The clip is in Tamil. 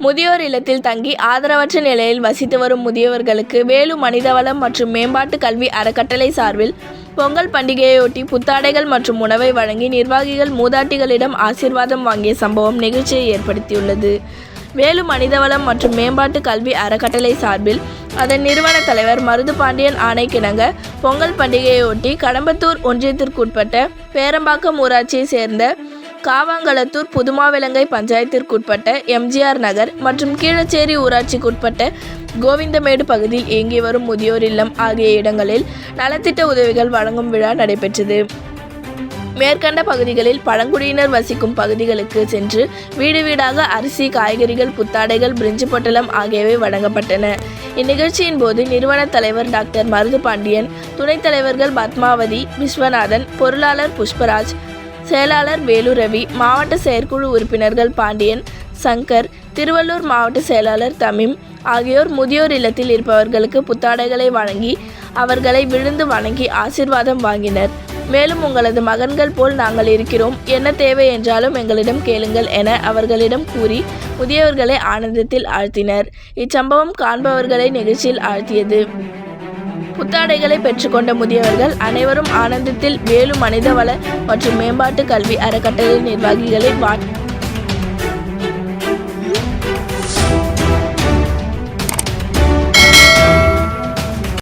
முதியோர் இல்லத்தில் தங்கி ஆதரவற்ற நிலையில் வசித்து வரும் முதியவர்களுக்கு வேலு மனிதவளம் மற்றும் மேம்பாட்டு கல்வி அறக்கட்டளை சார்பில் பொங்கல் பண்டிகையையொட்டி புத்தாடைகள் மற்றும் உணவை வழங்கி நிர்வாகிகள் மூதாட்டிகளிடம் ஆசீர்வாதம் வாங்கிய சம்பவம் நெகிழ்ச்சியை ஏற்படுத்தியுள்ளது. வேலு மனிதவளம் மற்றும் மேம்பாட்டு கல்வி அறக்கட்டளை சார்பில் அதன் நிறுவன தலைவர் மருது பாண்டியன் ஆணைக்கிணங்க பொங்கல் பண்டிகையொட்டி கடம்பத்தூர் ஒன்றியத்திற்குட்பட்ட பேரம்பாக்கம் ஊராட்சியை சேர்ந்த காவாங்கலத்தூர் புதுமாவிலங்கை பஞ்சாயத்திற்குட்பட்ட எம்ஜிஆர் நகர் மற்றும் கீழச்சேரி ஊராட்சிக்குட்பட்ட கோவிந்தமேடு பகுதியில் இயங்கி வரும் முதியோர் இல்லம் ஆகிய இடங்களில் நலத்திட்ட உதவிகள் வழங்கும் விழா நடைபெற்றது. மேற்கண்ட பகுதிகளில் பழங்குடியினர் வசிக்கும் பகுதிகளுக்கு சென்று வீடு வீடாக அரிசி காய்கறிகள் புத்தாடைகள் பிரிஞ்சு பொட்டலம் ஆகியவை வழங்கப்பட்டன. இந்நிகழ்ச்சியின் போது நிறுவன தலைவர் டாக்டர் மருது பாண்டியன் துணைத் தலைவர்கள் பத்மாவதி விஸ்வநாதன் பொருளாளர் புஷ்பராஜ் செயலாளர் வேலு ரவி மாவட்ட செயற்குழு உறுப்பினர்கள் பாண்டியன் சங்கர் திருவள்ளூர் மாவட்ட செயலாளர் தமிம் ஆகியோர் முதியோர் இல்லத்தில் இருப்பவர்களுக்கு புத்தாடைகளை வழங்கி அவர்களை விழுந்து வணங்கி ஆசீர்வாதம் வாங்கினர். மேலும் உங்களது மகன்கள் போல் நாங்கள் இருக்கிறோம். என்ன தேவை என்றாலும் எங்களிடம் கேளுங்கள் என அவர்களிடம் கூறி முதியவர்களை ஆனந்தத்தில் ஆழ்த்தினர். இச்சம்பவம் காண்பவர்களை நெகிழ்ச்சியில் ஆழ்த்தியது. புத்தாடைகளை பெற்றுக்கொண்ட முதியவர்கள் அனைவரும் ஆனந்தத்தில் வேலு மனிதவள மற்றும் மேம்பாட்டு கல்வி அறக்கட்டளை நிர்வாகிகளை